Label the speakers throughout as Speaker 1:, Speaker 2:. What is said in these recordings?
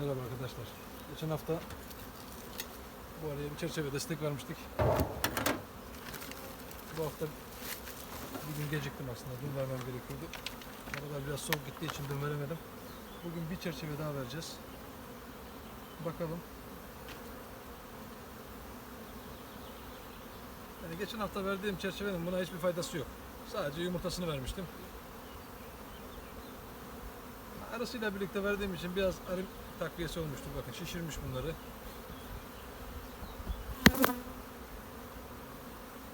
Speaker 1: Merhaba arkadaşlar. Geçen hafta bu araya bir çerçeve destek vermiştik. Bu hafta bir gün geciktim aslında. Dün vermem gerekiyordu. Aralar biraz soğuk gittiği için dün veremedim. Bugün bir çerçeve daha vereceğiz. Bakalım. Yani geçen hafta verdiğim çerçevenin buna hiçbir faydası yok. Sadece yumurtasını vermiştim. Arasıyla birlikte verdiğim için biraz arı takviyesi olmuştur. Bakın şişirmiş bunları.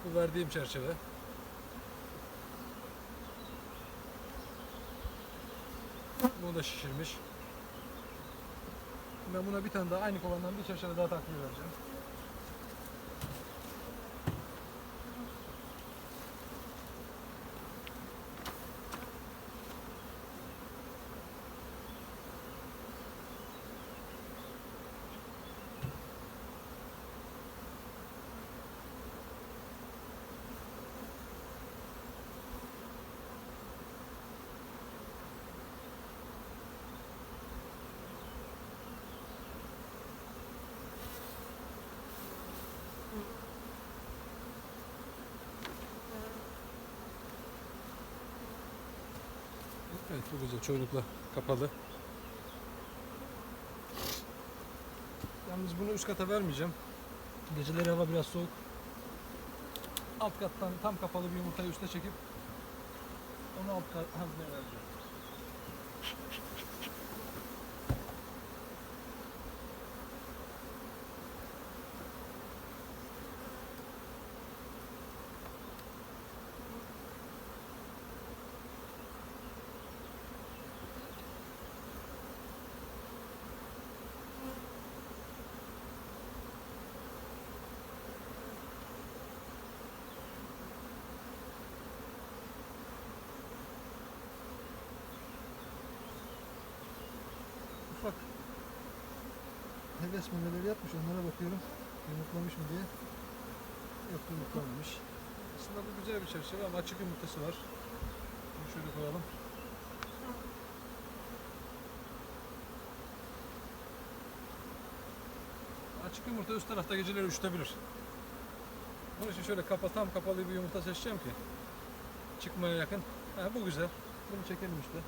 Speaker 1: Bu verdiğim çerçeve. Bunu da şişirmiş. Ben buna bir tane daha aynı kovandan bir çerçeve daha takviye vereceğim. Evet bu güzel çoğunlukla kapalı. Yalnız bunu üst kata vermeyeceğim. Geceleri hava biraz soğuk. Alt kattan tam kapalı bir yumurtayı üste çekip onu alt kat hazneye vereceğim. Heves memeleri yapmış onlara bakıyorum. Yumurtlamış mı diye. Yok yumurtlamamış. Aslında bu güzel bir çerçeve ama açık yumurtası var. Bunu şöyle koyalım. Açık yumurta üst tarafta geceleri üşütebilir. Bunun için şöyle kapa, tam kapalı bir yumurta seçeceğim ki çıkmaya yakın. Ha, bu güzel. Bunu çekelim işte.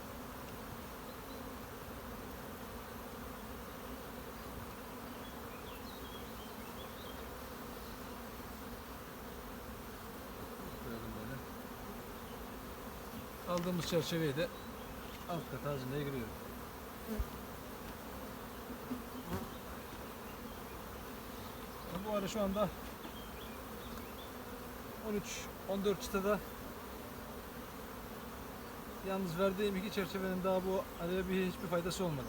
Speaker 1: Koyalım böyle. Aldığımız çerçeveyi de alt kat hazineye giriyorum. Bu arada şu anda 13-14 çıtada yalnız verdiğim iki çerçevenin daha bu bir hiçbir faydası olmadı.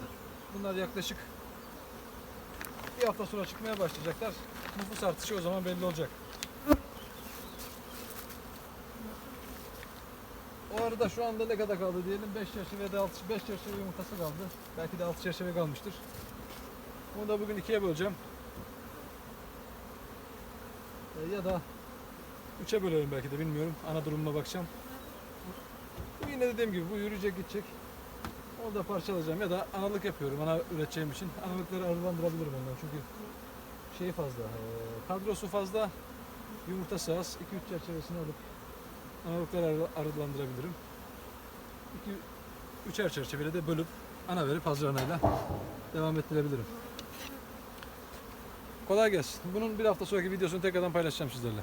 Speaker 1: Bunlar yaklaşık bir hafta sonra çıkmaya başlayacaklar. Nüfus artışı o zaman belli olacak. Arada şu anda ne kadar kaldı diyelim 5 çerçevede 6 5 çerçeve yumurtası kaldı. Belki de 6 çerçeve kalmıştır. Bunu da bugün ikiye böleceğim. E, ya da 3'e bölerim belki de bilmiyorum. Ana durumuna bakacağım. Bu yine dediğim gibi bu yürüyecek gidecek. Onu da parçalayacağım ya da analık yapıyorum ana üreteceğim için. Analıkları arılandırabilirim ondan çünkü şey fazla, e, kadrosu fazla, yumurtası az. 2-3 çerçevesini alıp analıkları arı- arılandırabilirim. 2 üçer çerçeveyle de bölüp ana verip hazır anayla devam ettirebilirim. Kolay gelsin. Bunun bir hafta sonraki videosunu tekrardan paylaşacağım sizlerle.